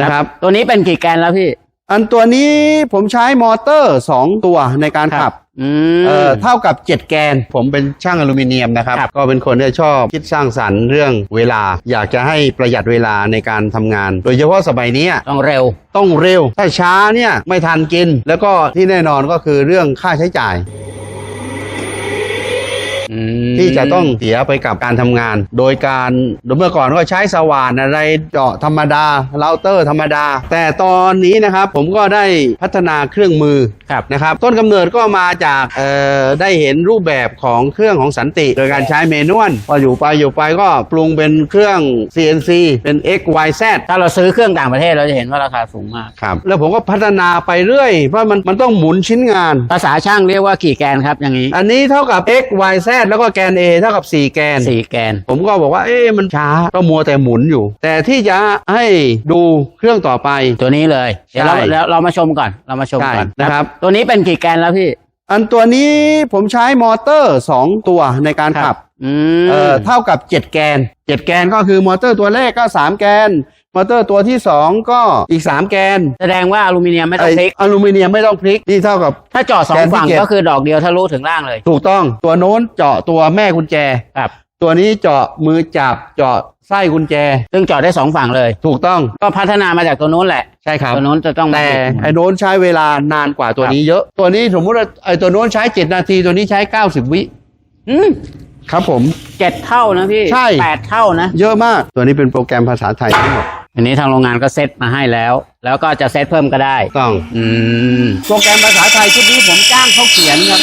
นะครับ ตัวนี้เป็นกี่แกนแล้วพี่ อันตัวนี้ผมใช้มอเตอร์2ตัวในการขับอืมเอ่อเท่ากับ 7 แกน ผมเป็นช่างอลูมิเนียมนะครับครับ ก็เป็นคนที่ชอบคิดสร้างสรรค์เรื่องเวลา อยากจะให้ประหยัดเวลาในการทำงาน โดยเฉพาะสมัยนี้ต้องเร็ว ต้องเร็ว ถ้าช้าเนี่ยไม่ทันกิน แล้วก็ที่แน่นอนก็คือเรื่องค่าใช้จ่ายอืมที่ จะต้องเสียไปกับการทำงาน โดยการเมื่อก่อนก็ใช้สว่านอะไรเจาะธรรมดาเราเตอร์ธรรมดา แต่ตอนนี้นะครับผมก็ได้พัฒนาเครื่องมือครับนะครับต้นกำเนิดก็มาจากเอ่อได้เห็นรูปแบบของเครื่องของสันติ โดยการใช้เมนวลพออยู่ไปอยู่ไปก็ปรุงเป็นเครื่อง CNC เป็น X Y Z ถ้าเราซื้อเครื่องต่างประเทศเราจะเห็นว่าราคาสูงมากครับแล้วผมก็พัฒนาไปเรื่อย เพราะมันมันต้องหมุนชิ้นงาน ภาษาช่างเรียกว่ากี่แกนครับอย่างนี้ อันนี้เท่ากับ X Y Z แล้วก็แกน A เท่ากับ 4 แกน สี่แกน ผมก็บอกว่า เอ๊ะมันช้าก็มัวแต่หมุนอยู่ แต่ที่จะให้ดูเครื่องต่อไป ตัวนี้เลย เดี๋ยวเราใช่เราเรามาชมก่อน เรามาชมก่อนใช่นะครับ ตัวนี้เป็นกี่แกนแล้วพี่ อันตัวนี้ผมใช้มอเตอร์ 2 ตัวในการขับ อืมเอ่อเท่ากับ 7 แกน 7 แกนก็คือมอเตอร์ตัวแรกก็ 3 แกน มอเตอร์ตัวที่ 2 ก็อีก 3 แกนแสดงว่าอลูมิเนียมไม่ต้องพลิก ไออลูมิเนียมไม่ต้องพลิกนี่เท่ากับ ถ้าเจาะสอแกงนที่ฝั่งเจ็ด ก็คือดอกเดียวทะลุถึงล่างเลย ถูกต้องตัวโน้นเจาะตัวแม่กุญแจ ครับ ตัวนี้เจาะมือจับเจาะไส้กุญแจ ซึ่งเจาะได้สองฝั่งเลย ถูกต้องก็พัฒนามาจากตัวนู้นแหละ ใช่ครับ ตัวนู้นจะต้องมาแต่พลิกไอ้โน้นใช้เวลานานกว่าตัวนี้เยอะ ตัวนี้สมมุติว่าไอ้ตัวโน้นใช้ 7 นาทีตัวนี้ใช้ 90 วิอืมครับผม เจ็ดเท่านะพี่ใช่ แปดเท่านะ เยอะมากตัวนี้เป็นโปรแกรมภาษาไทยทั้งหมด อันนี้ทางโรงงานก็เซตมาให้แล้ว แล้วก็จะเซตเพิ่มก็ได้ ต้อง อืม โปรแกรมภาษาไทยชุดนี้ผมจ้างเขาเขียนครับ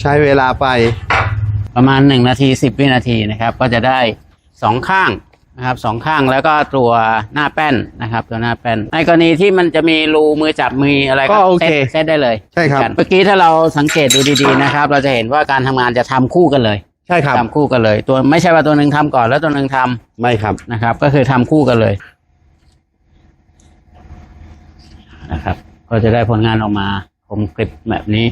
ใช้เวลาไปประมาณหนึ่งนาทีสิบวินาทีนะครับ ก็จะได้สองข้างนะครับสองข้างแล้วก็ตัวหน้าแป้นนะครับ ตัวหน้าแป้น ในกรณีที่มันจะมีรูมือจับมืออะไรก็โอเซเคตเซตได้เลยใช่ครับเมื่อกี้ถ้าเราสังเกตดูดีๆนะครับ เราจะเห็นว่าการทำงานจะทำคู่กันเลยใช่ครับทำคู่กันเลย ตัวไม่ใช่ว่าตัวหนึ่งทำก่อนแล้วตัวหนึ่งทำไม่ครับนะครับ ก็คือทำคู่กันเลยนะครับ ก็จะได้ผลงานออกมาคมกริบแบบนี้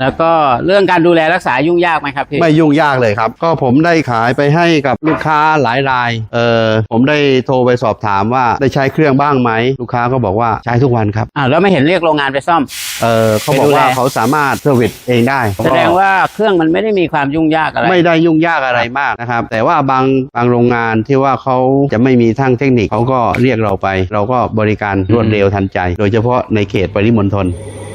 แล้วก็เรื่องการดูแลรักษายุ่งยากไหมครับพี่ ไม่ยุ่งยากเลยครับ ก็ผมได้ขายไปให้กับลูกค้าหลายราย เออผมได้โทรไปสอบถามว่าได้ใช้เครื่องบ้างไหม ลูกค้าก็บอกว่าใช้ทุกวันครับ อ่าวแล้วไม่เห็นเรียกโรงงานไปซ่อม เออเขาบอกว่าเขาสามารถเซอร์วิสเองได้ แสดงว่าเครื่องมันไม่ได้มีความยุ่งยากอะไร ไม่ได้ยุ่งยากอะไรมากนะครับ แต่ว่าบางบางโรงงานที่ว่าเขาจะไม่มีทั้งเทคนิคเขาก็เรียกเราไป เราก็บริการรวดเร็วทันใจ โดยเฉพาะในเขตปริมณฑลอ